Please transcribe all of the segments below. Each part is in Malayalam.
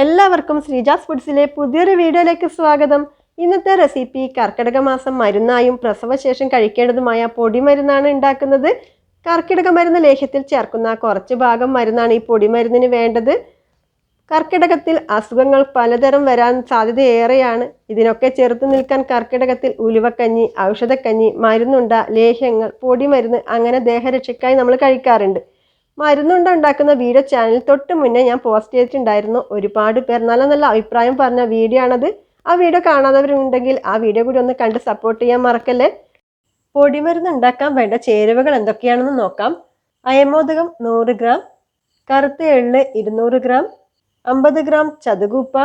എല്ലാവർക്കും ശ്രീജാസ് ഫുഡ്സിലെ പുതിയൊരു വീഡിയോയിലേക്ക് സ്വാഗതം. ഇന്നത്തെ റെസിപ്പി കർക്കിടക മാസം മരുന്നായും പ്രസവശേഷം കഴിക്കേണ്ടതുമായ പൊടിമരുന്നാണ് ഉണ്ടാക്കുന്നത്. കർക്കിടക മരുന്ന് ലേഹ്യത്തിൽ ചേർക്കുന്ന കുറച്ച് ഭാഗം മരുന്നാണ് ഈ പൊടിമരുന്നിന് വേണ്ടത്. കർക്കിടകത്തിൽ അസുഖങ്ങൾ പലതരം വരാൻ സാധ്യതയേറെയാണ് ഇതിനൊക്കെ ചെറുത്തു നിൽക്കാൻ കർക്കിടകത്തിൽ ഉലുവക്കഞ്ഞി ഔഷധക്കഞ്ഞി മരുന്നുണ്ട ലേഹ്യങ്ങൾ പൊടിമരുന്ന് അങ്ങനെ ദേഹരക്ഷയ്ക്കായി നമ്മൾ കഴിക്കാറുണ്ട്. മരുന്നുണ്ട ഉണ്ടാക്കുന്ന വീഡിയോ ചാനൽ തൊട്ട് മുന്നേ ഞാൻ പോസ്റ്റ് ചെയ്തിട്ടുണ്ടായിരുന്നു. ഒരുപാട് പേർ നല്ല നല്ല അഭിപ്രായം പറഞ്ഞ വീഡിയോ ആണത്. ആ വീഡിയോ കാണാത്തവരുണ്ടെങ്കിൽ ആ വീഡിയോ കൂടി ഒന്ന് കണ്ട് സപ്പോർട്ട് ചെയ്യാൻ മറക്കല്ലേ? പൊടിമരുന്ന് ഉണ്ടാക്കാൻ വേണ്ട ചേരുവകൾ എന്തൊക്കെയാണെന്ന് നോക്കാം. അയമോദകം നൂറ് ഗ്രാം കറുത്ത എള്ള് ഇരുന്നൂറ് ഗ്രാം അമ്പത് ഗ്രാം ചതുകൂപ്പ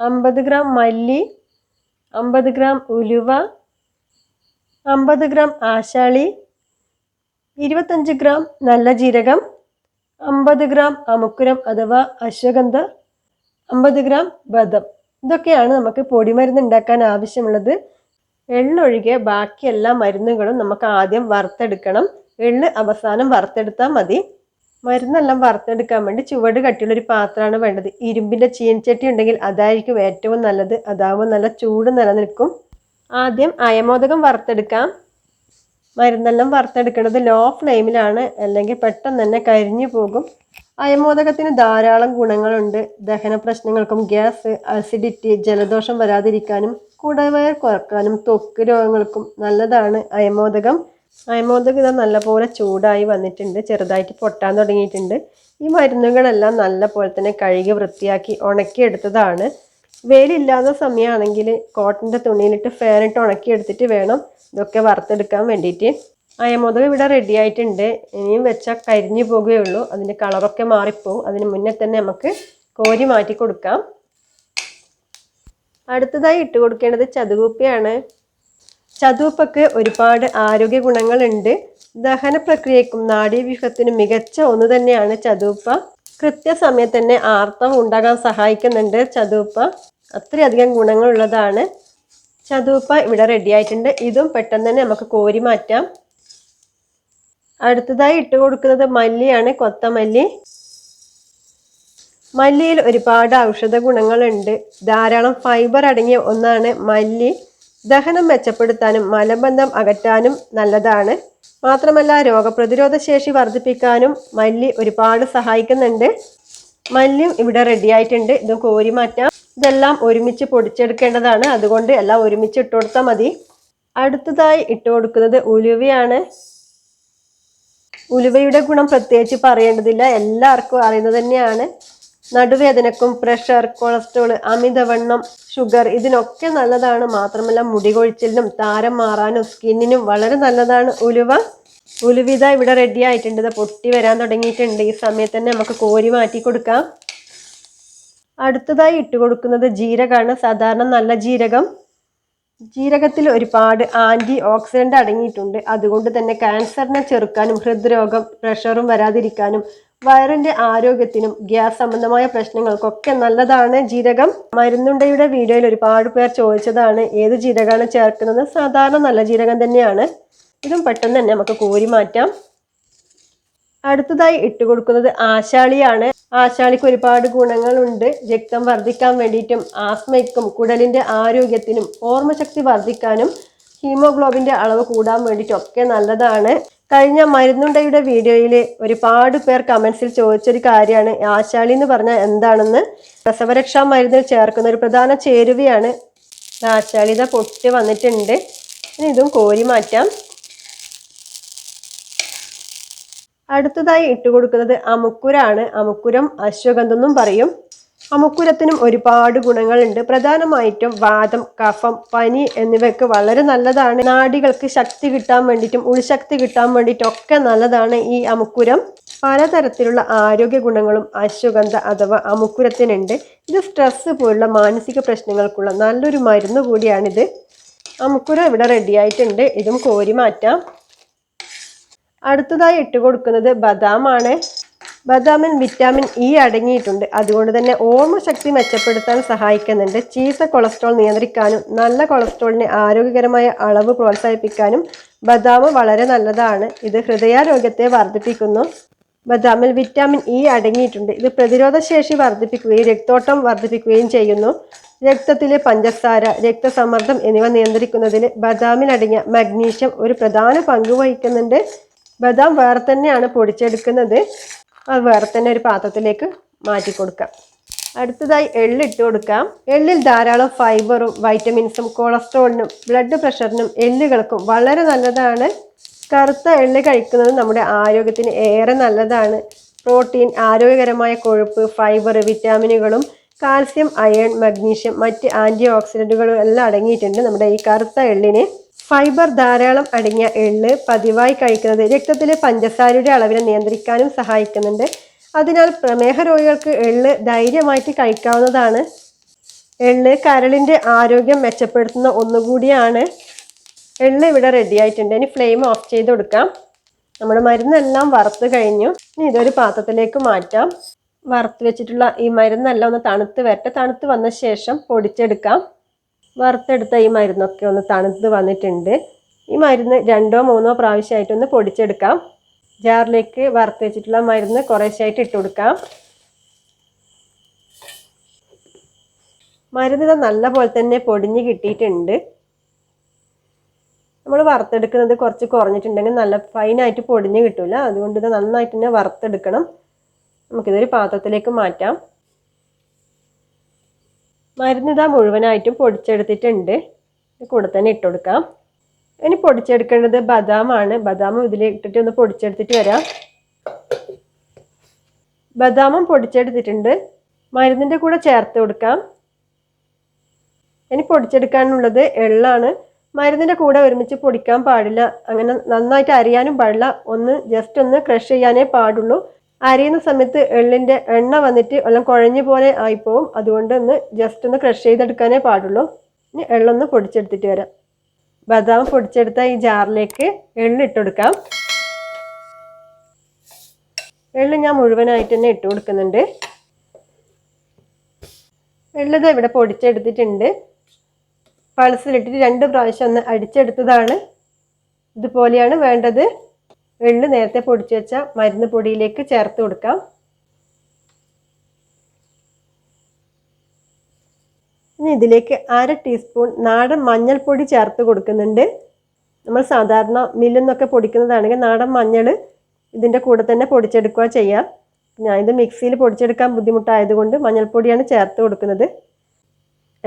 അമ്പത് ഗ്രാം മല്ലി അമ്പത് ഗ്രാം ഉലുവ അമ്പത് ഗ്രാം ആശാളി ഇരുപത്തഞ്ച് ഗ്രാം നല്ല ജീരകം അമ്പത് ഗ്രാം അമുക്കുരം അഥവാ അശ്വഗന്ധ അമ്പത് ഗ്രാം ബദം. ഇതൊക്കെയാണ് നമുക്ക് പൊടിമരുന്ന് ഉണ്ടാക്കാൻ ആവശ്യമുള്ളത്. എള്ളൊഴികെ ബാക്കി എല്ലാ മരുന്നുകളും നമുക്ക് ആദ്യം വറുത്തെടുക്കണം. എള്ള് അവസാനം വറുത്തെടുത്താൽ മതി. മരുന്നെല്ലാം വറുത്തെടുക്കാൻ വേണ്ടി ചുവട് കട്ടിയുള്ള ഒരു പാത്രമാണ് വേണ്ടത്. ഇരുമ്പിന്റെ ചീൻചട്ടി ഉണ്ടെങ്കിൽ അതായിരിക്കും ഏറ്റവും നല്ലത്. അതാവുമ്പോൾ നല്ല ചൂട് നിലനിൽക്കും. ആദ്യം അയമോദകം വറുത്തെടുക്കാം. മരുന്നെല്ലാം വറുത്തെടുക്കുന്നത് ലോ ഫ്ലെയിമിലാണ് അല്ലെങ്കിൽ പെട്ടെന്ന് തന്നെ കരിഞ്ഞു പോകും. അയമോദകത്തിന് ധാരാളം ഗുണങ്ങളുണ്ട്. ദഹന പ്രശ്നങ്ങൾക്കും ഗ്യാസ് അസിഡിറ്റി ജലദോഷം വരാതിരിക്കാനും കുടവയർ കുറക്കാനും ത്വക്ക് രോഗങ്ങൾക്കും നല്ലതാണ് അയമോദകം. അയമോദകം ഇതാ നല്ലപോലെ ചൂടായി വന്നിട്ടുണ്ട്. ചെറുതായിട്ട് പൊട്ടാൻ തുടങ്ങിയിട്ടുണ്ട്. ഈ മരുന്നുകളെല്ലാം നല്ലപോലെ തന്നെ കഴുകി വൃത്തിയാക്കി ഉണക്കിയെടുത്തതാണ്. വെയിലില്ലാത്ത സമയമാണെങ്കിൽ കോട്ടന്റെ തുണിയിലിട്ട് ഫാനിട്ട് ഉണക്കിയെടുത്തിട്ട് വേണം ഇതൊക്കെ വറുത്തെടുക്കാൻ വേണ്ടിയിട്ട്. അയമുതക് ഇവിടെ റെഡി ആയിട്ടുണ്ട്. ഇനിയും വെച്ചാൽ കരിഞ്ഞു പോകുകയുള്ളൂ അതിന്റെ കളറൊക്കെ മാറിപ്പോവും. അതിന് മുന്നേ തന്നെ നമുക്ക് കോരി മാറ്റി കൊടുക്കാം. അടുത്തതായി ഇട്ട് കൊടുക്കേണ്ടത് ചതുവൂപ്പയാണ് ചതുവപ്പൊക്കെ ഒരുപാട് ആരോഗ്യ ഗുണങ്ങളുണ്ട്. ദഹന പ്രക്രിയക്കും നാഡീവ്യൂഹത്തിനും മികച്ച ഒന്ന് തന്നെയാണ് ചതുവപ്പ കൃത്യസമയത്ത് തന്നെ ആർത്തവം ഉണ്ടാകാൻ സഹായിക്കുന്നുണ്ട് ചതുവപ്പ അത്രയധികം ഗുണങ്ങളുള്ളതാണ്. ചതുവപ്പ ഇവിടെ റെഡി ആയിട്ടുണ്ട്. ഇതും പെട്ടെന്ന് തന്നെ നമുക്ക് കോരി മാറ്റാം. അടുത്തതായി ഇട്ട് കൊടുക്കുന്നത് മല്ലിയാണ് കൊത്തമല്ലി. മല്ലിയിൽ ഒരുപാട് ഔഷധ ഗുണങ്ങളുണ്ട്. ധാരാളം ഫൈബർ അടങ്ങിയ ഒന്നാണ് മല്ലി. ദഹനം മെച്ചപ്പെടുത്താനും മലബന്ധം അകറ്റാനും നല്ലതാണ്. മാത്രമല്ല രോഗപ്രതിരോധ ശേഷി വർദ്ധിപ്പിക്കാനും മല്ലി ഒരുപാട് സഹായിക്കുന്നുണ്ട്. മല്ലിയും ഇവിടെ റെഡി ആയിട്ടുണ്ട്. ഇതും കോരി മാറ്റാം. ഇതെല്ലാം ഒരുമിച്ച് പൊടിച്ചെടുക്കേണ്ടതാണ്. അതുകൊണ്ട് എല്ലാം ഒരുമിച്ച് ഇട്ട് കൊടുത്താൽ മതി. അടുത്തതായി ഇട്ട് കൊടുക്കുന്നത് ഉലുവയാണ്. ഉലുവയുടെ ഗുണം പ്രത്യേകിച്ച് പറയേണ്ടതില്ല. എല്ലാവർക്കും അറിയുന്നത് തന്നെയാണ്. നടുവേദനക്കും പ്രഷർ കൊളസ്ട്രോൾ അമിതവണ്ണം ഷുഗർ ഇതിനൊക്കെ നല്ലതാണ്. മാത്രമല്ല മുടി കൊഴിച്ചിലിനും താരം മാറാനും സ്കിന്നിനും വളരെ നല്ലതാണ് ഉലുവ. ഉലുവിത ഇവിടെ റെഡി ആയിട്ടുണ്ട്. പൊട്ടി വരാൻ തുടങ്ങിയിട്ടുണ്ട്. ഈ സമയത്ത് തന്നെ നമുക്ക് കോരി മാറ്റി കൊടുക്കാം. അടുത്തതായി ഇട്ട് കൊടുക്കുന്നത് ജീരകമാണ്. സാധാരണ നല്ല ജീരകം. ജീരകത്തിൽ ഒരുപാട് ആന്റി ഓക്സിഡന്റ് അടങ്ങിയിട്ടുണ്ട്. അതുകൊണ്ട് തന്നെ ക്യാൻസറിനെ ചെറുക്കാനും ഹൃദ്രോഗം പ്രഷറും വരാതിരിക്കാനും വയറിന്റെ ആരോഗ്യത്തിനും ഗ്യാസ് സംബന്ധമായ പ്രശ്നങ്ങൾക്കൊക്കെ നല്ലതാണ് ജീരകം. മരുന്നുണ്ടയുടെ വീഡിയോയിൽ ഒരുപാട് പേർ ചോദിച്ചതാണ് ഏത് ജീരകമാണ് ചേർക്കുന്നത്? സാധാരണ നല്ല ജീരകം തന്നെയാണ്. ഇതും പെട്ടെന്ന് തന്നെ നമുക്ക് കോരി മാറ്റാം. അടുത്തതായി ഇട്ട് കൊടുക്കുന്നത് ആശാളിയാണ്. ആശാളിക്ക് ഒരുപാട് ഗുണങ്ങളുണ്ട്. രക്തം വർദ്ധിക്കാൻ വേണ്ടിയിട്ടും ആസ്മയ്ക്കും കുടലിന്റെ ആരോഗ്യത്തിനും ഓർമ്മശക്തി വർദ്ധിക്കാനും ഹീമോഗ്ലോബിന്റെ അളവ് കൂടാൻ വേണ്ടിയിട്ടും ഒക്കെ നല്ലതാണ്. കഴിഞ്ഞ മരുന്നുണ്ടയുടെ വീഡിയോയിൽ ഒരുപാട് പേർ കമൻസിൽ ചോദിച്ചൊരു കാര്യമാണ്. ആശാളി എന്ന് പറഞ്ഞാൽ എന്താണെന്ന് പ്രസവരക്ഷാ മരുന്നിൽ ചേർക്കുന്ന ഒരു പ്രധാന ചേരുവയാണ്. ആശാളിത പൊട്ടി വന്നിട്ടുണ്ട്. ഇനി ഇതും കോരി മാറ്റാം. അടുത്തതായി ഇട്ട് കൊടുക്കുന്നത് അമുക്കുരാണ്. അമുക്കുരം അശ്വഗന്ധം പറയും. അമുക്കുരത്തിനും ഒരുപാട് ഗുണങ്ങളുണ്ട്. പ്രധാനമായിട്ടും വാദം കഫം പനി എന്നിവയ്ക്ക് വളരെ നല്ലതാണ്. നാടികൾക്ക് ശക്തി കിട്ടാൻ വേണ്ടിയിട്ടും ഉൾശക്തി കിട്ടാൻ വേണ്ടിയിട്ടും ഒക്കെ നല്ലതാണ് ഈ അമുക്കുരം. പലതരത്തിലുള്ള ആരോഗ്യ ഗുണങ്ങളും അശ്വഗന്ധ അഥവാ അമുക്കുരത്തിനുണ്ട്. ഇത് സ്ട്രെസ് പോലുള്ള മാനസിക പ്രശ്നങ്ങൾക്കുള്ള നല്ലൊരു മരുന്ന് കൂടിയാണിത്. അമുക്കുരം ഇവിടെ റെഡിയായിട്ടുണ്ട് ഇതും കോരി മാറ്റാം അടുത്തതായി ഇട്ട് കൊടുക്കുന്നത് ബദാമാണ്. ബദാമിൽ വിറ്റാമിൻ ഇ അടങ്ങിയിട്ടുണ്ട്. അതുകൊണ്ട് തന്നെ ഓർമ്മശക്തി മെച്ചപ്പെടുത്താൻ സഹായിക്കുന്നുണ്ട്. ചീസ കൊളസ്ട്രോൾ നിയന്ത്രിക്കാനും നല്ല കൊളസ്ട്രോളിനെ ആരോഗ്യകരമായ അളവ് പ്രോത്സാഹിപ്പിക്കാനും ബദാം വളരെ നല്ലതാണ്. ഇത് ഹൃദയാരോഗ്യത്തെ വർദ്ധിപ്പിക്കുന്നു. ബദാമിൽ വിറ്റാമിൻ ഇ അടങ്ങിയിട്ടുണ്ട്. ഇത് പ്രതിരോധശേഷി വർദ്ധിപ്പിക്കുകയും രക്തോട്ടം വർദ്ധിപ്പിക്കുകയും ചെയ്യുന്നു. രക്തത്തിലെ പഞ്ചസാര രക്തസമ്മർദ്ദം എന്നിവ നിയന്ത്രിക്കുന്നതിൽ ബദാമിൽ അടങ്ങിയ മഗ്നീഷ്യം ഒരു പ്രധാന പങ്ക് വഹിക്കുന്നുണ്ട്. ബദാം വേറെ തന്നെയാണ് പൊടിച്ചെടുക്കുന്നത്. അത് വേറെ തന്നെ ഒരു പാത്രത്തിലേക്ക് മാറ്റി കൊടുക്കാം. അടുത്തതായി എള്ളിട്ട് കൊടുക്കാം. എള്ളിൽ ധാരാളം ഫൈബറും വൈറ്റമിൻസും കൊളസ്ട്രോളിനും ബ്ലഡ് പ്രഷറിനും എല്ലുകൾക്കും വളരെ നല്ലതാണ്. കറുത്ത എള്ള് കഴിക്കുന്നത് നമ്മുടെ ആരോഗ്യത്തിന് ഏറെ നല്ലതാണ്. പ്രോട്ടീൻ ആരോഗ്യകരമായ കൊഴുപ്പ് ഫൈബർ വിറ്റാമിനുകളും കാൽസ്യം അയൺ മഗ്നീഷ്യം മറ്റ് ആന്റി ഓക്സിഡന്റുകളും എല്ലാം അടങ്ങിയിട്ടുണ്ട് നമ്മുടെ ഈ കറുത്ത എള്ളിന്. ഫൈബർ ധാരാളം അടങ്ങിയ എള്ള് പതിവായി കഴിക്കുന്നത് രക്തത്തിലെ പഞ്ചസാരയുടെ അളവിനെ നിയന്ത്രിക്കാനും സഹായിക്കുന്നുണ്ട്. അതിനാൽ പ്രമേഹ രോഗികൾക്ക് എള്ള് ധൈര്യമായിട്ട് കഴിക്കാവുന്നതാണ്. എള്ള് കരളിന്റെ ആരോഗ്യം മെച്ചപ്പെടുത്തുന്ന ഒന്നുകൂടിയാണ്. എള്ള് ഇവിടെ റെഡി ആയിട്ടുണ്ട്. ഇനി ഫ്ലെയിം ഓഫ് ചെയ്ത് കൊടുക്കാം. നമ്മുടെ മരുന്നെല്ലാം വറുത്ത് കഴിഞ്ഞു. ഇനി ഇതൊരു പാത്രത്തിലേക്ക് മാറ്റാം. വറുത്ത് വെച്ചിട്ടുള്ള ഈ മരുന്നെല്ലാം ഒന്ന് തണുത്ത് വരട്ടെ. തണുത്ത് വന്ന ശേഷം പൊടിച്ചെടുക്കാം. വറുത്തെടുത്ത ഈ മരുന്നൊക്കെ ഒന്ന് തണുത്ത് വന്നിട്ടുണ്ട്. ഈ മരുന്ന് രണ്ടോ മൂന്നോ പ്രാവശ്യമായിട്ടൊന്ന് പൊടിച്ചെടുക്കാം. ജാറിലേക്ക് വറുത്ത് വെച്ചിട്ടുള്ള മരുന്ന് കുറേശ്ശായിട്ട് ഇട്ട് കൊടുക്കാം. മരുന്ന് ഇത് നല്ല പോലെ തന്നെ പൊടിഞ്ഞ് കിട്ടിയിട്ടുണ്ട്. നമ്മൾ വറുത്തെടുക്കുന്നത് കുറച്ച് കുറഞ്ഞിട്ടുണ്ടെങ്കിൽ നല്ല ഫൈനായിട്ട് പൊടിഞ്ഞ് കിട്ടില്ല അതുകൊണ്ട് ഇത് നന്നായിട്ട് തന്നെ വറുത്തെടുക്കണം. നമുക്കിതൊരു പാത്രത്തിലേക്ക് മാറ്റാം. മരുന്ന് ഇതാ മുഴുവനായിട്ടും പൊടിച്ചെടുത്തിട്ടുണ്ട്. കൂടെ തന്നെ ഇട്ട് കൊടുക്കാം. ഇനി പൊടിച്ചെടുക്കേണ്ടത് ബദാമാണ്. ബദാം ഇതിൽ ഇട്ടിട്ട് ഒന്ന് പൊടിച്ചെടുത്തിട്ട് വരാം. ബദാമും പൊടിച്ചെടുത്തിട്ടുണ്ട്. മരുന്നിന്റെ കൂടെ ചേർത്ത് കൊടുക്കാം. ഇനി പൊടിച്ചെടുക്കാനുള്ളത് എള്ളാണ്. മരുന്നിന്റെ കൂടെ ഒരുമിച്ച് പൊടിക്കാൻ പാടില്ല. അങ്ങനെ നന്നായിട്ട് അറിയാനും പാടില്ല. ഒന്ന് ജസ്റ്റ് ഒന്ന് ക്രഷ് ചെയ്യാനേ പാടുള്ളൂ. അരിയുന്ന സമയത്ത് എള്ളിന്റെ എണ്ണ വന്നിട്ട് എല്ലാം കുഴഞ്ഞു പോലെ ആയിപ്പോവും. അതുകൊണ്ട് ഒന്ന് ജസ്റ്റ് ഒന്ന് ക്രഷ് ചെയ്തെടുക്കാനേ പാടുള്ളൂ. ഇനി എള്ളൊന്ന് പൊടിച്ചെടുത്തിട്ട് വരാം. ബദാം പൊടിച്ചെടുത്ത ഈ ജാറിലേക്ക് എള്ളിട്ട് കൊടുക്കാം. എള്ള് ഞാൻ മുഴുവനായിട്ട് തന്നെ ഇട്ട് കൊടുക്കുന്നുണ്ട്. എള്ളത് ഇവിടെ പൊടിച്ചെടുത്തിട്ടുണ്ട്. പൾസിലിട്ടിട്ട് രണ്ട് പ്രാവശ്യം ഒന്ന് അടിച്ചെടുത്തതാണ്. ഇതുപോലെയാണ് വേണ്ടത്. എള്ള് നേരത്തെ പൊടിച്ചു വെച്ച മരുന്ന് പൊടിയിലേക്ക് ചേർത്ത് കൊടുക്കാം. ഇനി ഇതിലേക്ക് അര ടീസ്പൂൺ നാടൻ മഞ്ഞൾപ്പൊടി ചേർത്ത് കൊടുക്കുന്നുണ്ട്. നമ്മൾ സാധാരണ മില്ലിൽ നിന്നൊക്കെ പൊടിക്കുന്നതാണെങ്കിൽ നാടൻ മഞ്ഞൾ ഇതിന്റെ കൂടെ തന്നെ പൊടിച്ചെടുക്കുക ചെയ്യാം. ഞാൻ ഇത് മിക്സിയിൽ പൊടിച്ചെടുക്കാൻ ബുദ്ധിമുട്ടായതുകൊണ്ട് മഞ്ഞൾപ്പൊടിയാണ് ചേർത്ത് കൊടുക്കുന്നത്.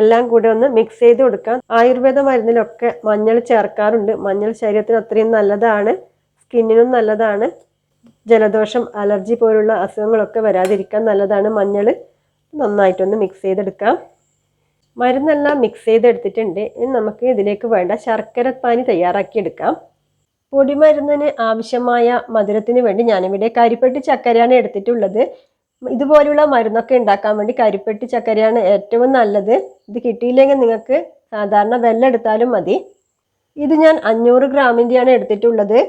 എല്ലാം കൂടെ ഒന്ന് മിക്സ് ചെയ്ത് കൊടുക്കാം. ആയുർവേദ മരുന്നിലൊക്കെ മഞ്ഞൾ ചേർക്കാറുണ്ട്. മഞ്ഞൾ ശരീരത്തിന് അത്രയും നല്ലതാണ്. സ്കിന്നിനും നല്ലതാണ്. ജലദോഷം അലർജി പോലുള്ള അസുഖങ്ങളൊക്കെ വരാതിരിക്കാൻ നല്ലതാണ് മഞ്ഞൾ നന്നായിട്ടൊന്ന് മിക്സ് ചെയ്തെടുക്കാം. മരുന്നെല്ലാം മിക്സ് ചെയ്തെടുത്തിട്ടുണ്ട്. ഇനി നമുക്ക് ഇതിലേക്ക് വേണ്ട ശർക്കര പാനി തയ്യാറാക്കിയെടുക്കാം. പൊടിമരുന്നിന് ആവശ്യമായ മധുരത്തിന് വേണ്ടി ഞാനിവിടെ കരിപ്പെട്ടി ചക്കരയാണ് എടുത്തിട്ടുള്ളത്. ഇതുപോലുള്ള മരുന്നൊക്കെ ഉണ്ടാക്കാൻ വേണ്ടി കരിപ്പെട്ടി ചക്കരയാണ് ഏറ്റവും നല്ലത്. ഇത് കിട്ടിയില്ലെങ്കിൽ നിങ്ങൾക്ക് സാധാരണ വെല്ലെടുത്താലും മതി. ഇത് ഞാൻ അഞ്ഞൂറ് ഗ്രാമിന്റെയാണ് എടുത്തിട്ടുള്ളത്.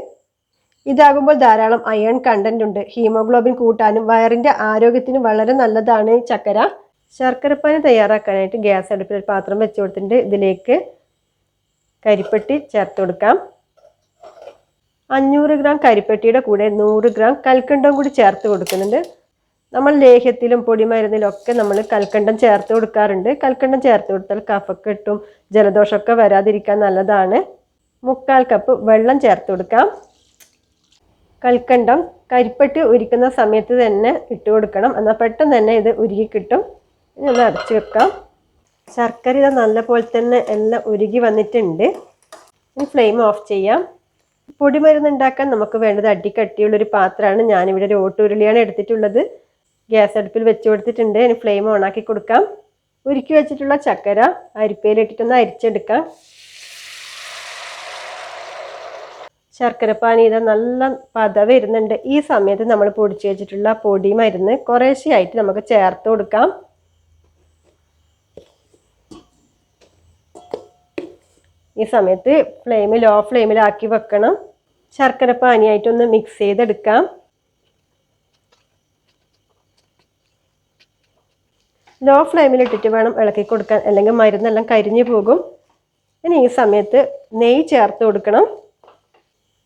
ഇതാകുമ്പോൾ ധാരാളം അയൺ കണ്ടന്റ് ഉണ്ട്. ഹീമോഗ്ലോബിൻ കൂട്ടാനും വയറിന്റെ ആരോഗ്യത്തിനും വളരെ നല്ലതാണ് ചക്കര. ശർക്കരപ്പാനി തയ്യാറാക്കാനായിട്ട് ഗ്യാസ് അടുപ്പിൽ ഒരു പാത്രം വെച്ച് കൊടുത്തിട്ടുണ്ട്. ഇതിലേക്ക് കരിപ്പെട്ടി ചേർത്ത് കൊടുക്കാം. അഞ്ഞൂറ് ഗ്രാം കരിപ്പെട്ടിയുടെ കൂടെ നൂറ് ഗ്രാം കൽക്കണ്ടം കൂടി ചേർത്ത് കൊടുക്കുന്നുണ്ട്. നമ്മൾ ലേഹ്യത്തിലും പൊടിമരുന്നിലും ഒക്കെ നമ്മൾ കൽക്കണ്ടം ചേർത്ത് കൊടുക്കാറുണ്ട്. കൽക്കണ്ടം ചേർത്ത് കൊടുത്താൽ കഫക്കെട്ടും ജലദോഷമൊക്കെ വരാതിരിക്കാൻ നല്ലതാണ്. മുക്കാൽ കപ്പ് വെള്ളം ചേർത്ത് കൊടുക്കാം. കൽക്കണ്ടം കരിപ്പെട്ടി ഉരിക്കുന്ന സമയത്ത് തന്നെ ഇട്ട് കൊടുക്കണം. എന്നാൽ പെട്ടെന്ന് തന്നെ ഇത് ഉരുകി കിട്ടും. ഇനി ഒന്ന് അടച്ചു വെക്കാം. ശർക്കര ഇത് നല്ല പോലെ തന്നെ എല്ലാം ഉരുകി വന്നിട്ടുണ്ട്. ഇനി ഫ്ലെയിം ഓഫ് ചെയ്യാം. പൊടിമരുന്ന് ഉണ്ടാക്കാൻ നമുക്ക് വേണ്ടത് അടിക്കട്ടിയുള്ളൊരു പാത്രമാണ്. ഞാനിവിടെ ഒരു ഓട്ടുരുളിയാണ് എടുത്തിട്ടുള്ളത്. ഗ്യാസ് അടുപ്പിൽ വെച്ച് കൊടുത്തിട്ടുണ്ട്. ഇനി ഫ്ലെയിം ഓണാക്കി കൊടുക്കാം. ഉരുക്കി വെച്ചിട്ടുള്ള ചക്കര അരിപ്പയിലിട്ടിട്ടൊന്ന് അരിച്ചെടുക്കാം. ശർക്കരപ്പാനി ഇത് നല്ല പത വരുന്നുണ്ട്. ഈ സമയത്ത് നമ്മൾ പൊടിച്ചു വെച്ചിട്ടുള്ള പൊടി മരുന്ന് കുറേശ്ശെയായിട്ട് നമുക്ക് ചേർത്ത് കൊടുക്കാം. ഈ സമയത്ത് ഫ്ലെയിം ലോ ഫ്ലെയിമിലാക്കി വെക്കണം. ശർക്കര പാനിയായിട്ടൊന്ന് മിക്സ് ചെയ്തെടുക്കാം. ലോ ഫ്ലെയിമിലിട്ടിട്ട് വേണം ഇളക്കി കൊടുക്കാൻ. അല്ലെങ്കിൽ മരുന്നെല്ലാം കരിഞ്ഞു പോകും. ഇനി ഈ സമയത്ത് നെയ്യ് ചേർത്ത് കൊടുക്കണം.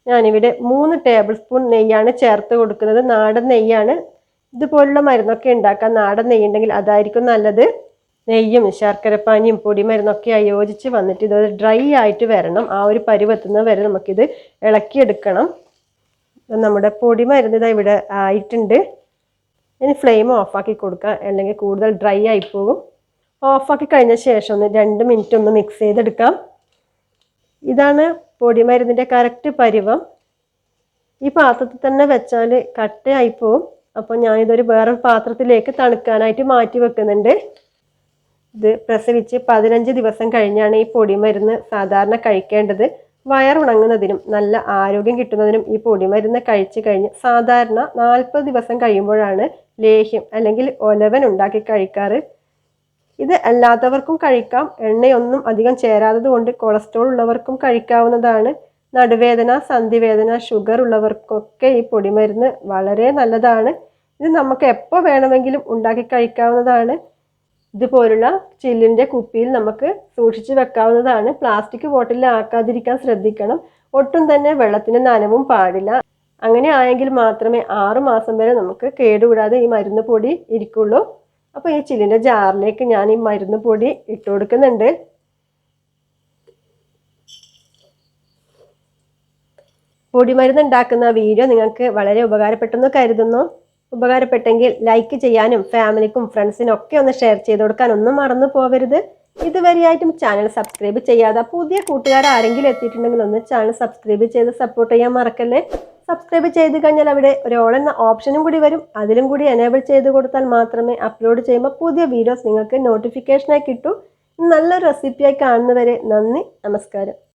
ഞാനിവിടെ മൂന്ന് ടേബിൾ സ്പൂൺ നെയ്യാണ് ചേർത്ത് കൊടുക്കുന്നത്. നാടൻ നെയ്യാണ്. ഇതുപോലുള്ള മരുന്നൊക്കെ ഉണ്ടാക്കാൻ നാടൻ നെയ്യ് ഉണ്ടെങ്കിൽ അതായിരിക്കും നല്ലത്. നെയ്യും ശർക്കരപ്പാനിയും പൊടി മരുന്നൊക്കെ യോജിച്ച് വന്നിട്ട് ഇത് ഡ്രൈ ആയിട്ട് വരണം. ആ ഒരു പരുവത്തുന്ന വരെ നമുക്കിത് ഇളക്കിയെടുക്കണം. നമ്മുടെ നമ്മുടെ പൊടിമരുന്ന് ഇതാ ഇവിടെ ആയിട്ടുണ്ട്. ഇനി ഫ്ലെയിം ഓഫാക്കി കൊടുക്കുക. അല്ലെങ്കിൽ കൂടുതൽ ഡ്രൈ ആയി പോകും. ഓഫാക്കി കഴിഞ്ഞ ശേഷം ഒന്ന് രണ്ട് മിനിറ്റ് ഒന്ന് മിക്സ് ചെയ്തെടുക്കാം. ഇതാണ് പൊടിമരുന്നിന്റെ കറക്റ്റ് പരിവം ഈ പാത്രത്തിൽ തന്നെ വെച്ചാൽ കട്ടയായി പോവും. അപ്പോൾ ഞാനിതൊരു വേറൊരു പാത്രത്തിലേക്ക് തണുക്കാനായിട്ട് മാറ്റി വെക്കുന്നുണ്ട്. ഇത് പ്രസവിച്ച് പതിനഞ്ച് ദിവസം കഴിഞ്ഞാണ് ഈ പൊടിമരുന്ന് സാധാരണ കഴിക്കേണ്ടത്. വയറുണങ്ങുന്നതിനും നല്ല ആരോഗ്യം കിട്ടുന്നതിനും ഈ പൊടിമരുന്ന് കഴിച്ചു കഴിഞ്ഞ് സാധാരണ നാൽപ്പത് ദിവസം കഴിയുമ്പോഴാണ് ലേഹ്യം അല്ലെങ്കിൽ ഒലവൻ ഉണ്ടാക്കി കഴിക്കാറ്. ഇത് അല്ലാത്തവർക്കും കഴിക്കാം. എണ്ണയൊന്നും അധികം ചേരാത്തത് കൊണ്ട് കൊളസ്ട്രോൾ ഉള്ളവർക്കും കഴിക്കാവുന്നതാണ്. നടുവേദന സന്ധിവേദന ഷുഗർ ഉള്ളവർക്കൊക്കെ ഈ പൊടിമരുന്ന് വളരെ നല്ലതാണ്. ഇത് നമുക്ക് എപ്പോൾ വേണമെങ്കിലും ഉണ്ടാക്കി കഴിക്കാവുന്നതാണ്. ഇതുപോലുള്ള ചില്ലിന്റെ കുപ്പിയിൽ നമുക്ക് സൂക്ഷിച്ച് വെക്കാവുന്നതാണ്. പ്ലാസ്റ്റിക് ബോട്ടിലിൽ ആക്കാതിരിക്കാൻ ശ്രദ്ധിക്കണം. ഒട്ടും തന്നെ വെള്ളത്തിന് നനവും പാടില്ല. അങ്ങനെ ആയെങ്കിൽ മാത്രമേ ആറു മാസം വരെ നമുക്ക് കേടുകൂടാതെ ഈ മരുന്ന് പൊടി ഇരിക്കുള്ളൂ. അപ്പോൾ ഈ ചില്ലിന്റെ ജാറിലേക്ക് ഞാൻ ഈ മരുന്ന് പൊടി ഇട്ട് കൊടുക്കുന്നുണ്ട്. പൊടിമരുന്ന് ഉണ്ടാക്കുന്ന വീഡിയോ നിങ്ങൾക്ക് വളരെ ഉപകാരപ്പെട്ടെന്ന് കരുതുന്നു. ഉപകാരപ്പെട്ടെങ്കിൽ ലൈക്ക് ചെയ്യാനും ഫാമിലിക്കും ഫ്രണ്ട്സിനും ഒക്കെ ഒന്ന് ഷെയർ ചെയ്ത് കൊടുക്കാൻ ഒന്നും മറന്നു പോകരുത് ഇതുവരെയായിട്ടും ചാനൽ സബ്സ്ക്രൈബ് ചെയ്യാതെ പുതിയ കൂട്ടുകാർ ആരെങ്കിലും എത്തിയിട്ടുണ്ടെങ്കിൽ ഒന്ന് ചാനൽ സബ്സ്ക്രൈബ് ചെയ്ത് സപ്പോർട്ട് ചെയ്യാൻ മറക്കല്ലേ? സബ്സ്ക്രൈബ് ചെയ്ത് കഴിഞ്ഞാൽ അവിടെ ഒരു ഓൾ എന്ന ഓപ്ഷനും കൂടി വരും. അതിലും കൂടി എനേബിൾ ചെയ്ത് കൊടുത്താൽ മാത്രമേ അപ്ലോഡ് ചെയ്യുമ്പോൾ പുതിയ വീഡിയോസ് നിങ്ങൾക്ക് നോട്ടിഫിക്കേഷനായി കിട്ടൂ. നല്ലൊരു റെസിപ്പിയായി കാണുന്നവരെ നന്ദി നമസ്കാരം.